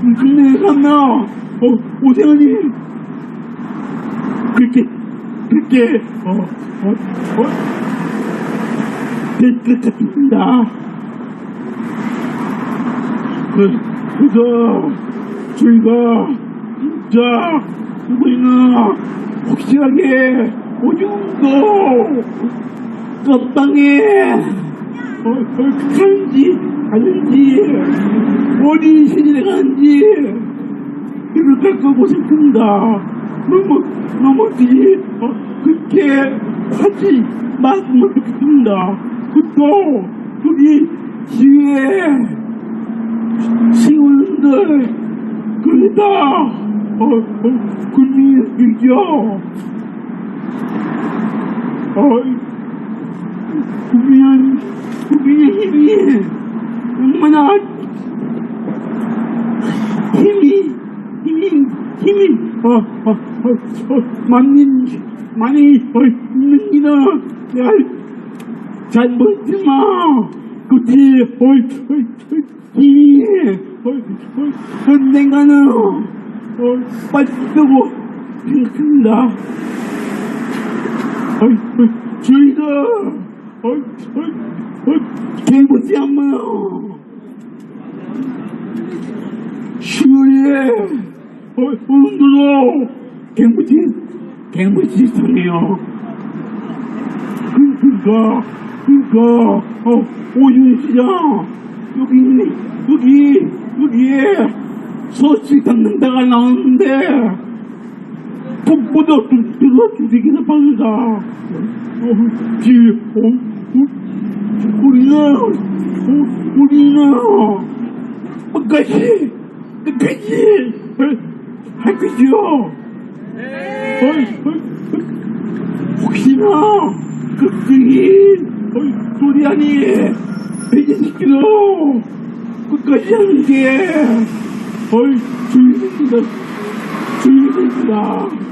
근데 갔나? 어, 오세훈이. 그렇게, 그렇게, 어, 어, 어, 될것 같습니다. 그, 그래서, 저희가, 진짜, 우리는 확실하게, 오줌도, 건방에, 어, 어, 가는지, 가는지, 어디 시집에 가는지, 이를 닦아보고 싶습니다. 너무, 너무 뒤, 어, 그렇게 하지 말았으면 좋겠습니다. 그또 우리 지휘에 시원들, 그러다, 어, 어, 국민이죠. 어, 국민, 국민의 힘이 얼마나. 힘이, 힘이, 힘이, 어, 어, 어, 어, 많이, 많이, 어, 있는 기는 내가 잘 어, 어, 힘이, 언젠가는, 어, 빠지고 생각합니다. 저희가, 어이, 어이, 어이, 개못지 않아요. 10월에, 어이, 오늘도 개못지, 개못지 상해요. 그니까, 그니까, 어, 오윤시장, 여기, 있네, 여기, 여기에 서치 담는다가 나오는데, 꽃보다 들어 주기는 빠르다. 어, 지, 어, 어, 우리는, 어, 우리는, 끝까지, 끝까지, 어, 할 거지요. 어, 어, 어, 혹시나, 끝등이, 어, 도리안이, 배제시키도, 끝까지 하는 게, 어이, 주의입니다. 주의입니다.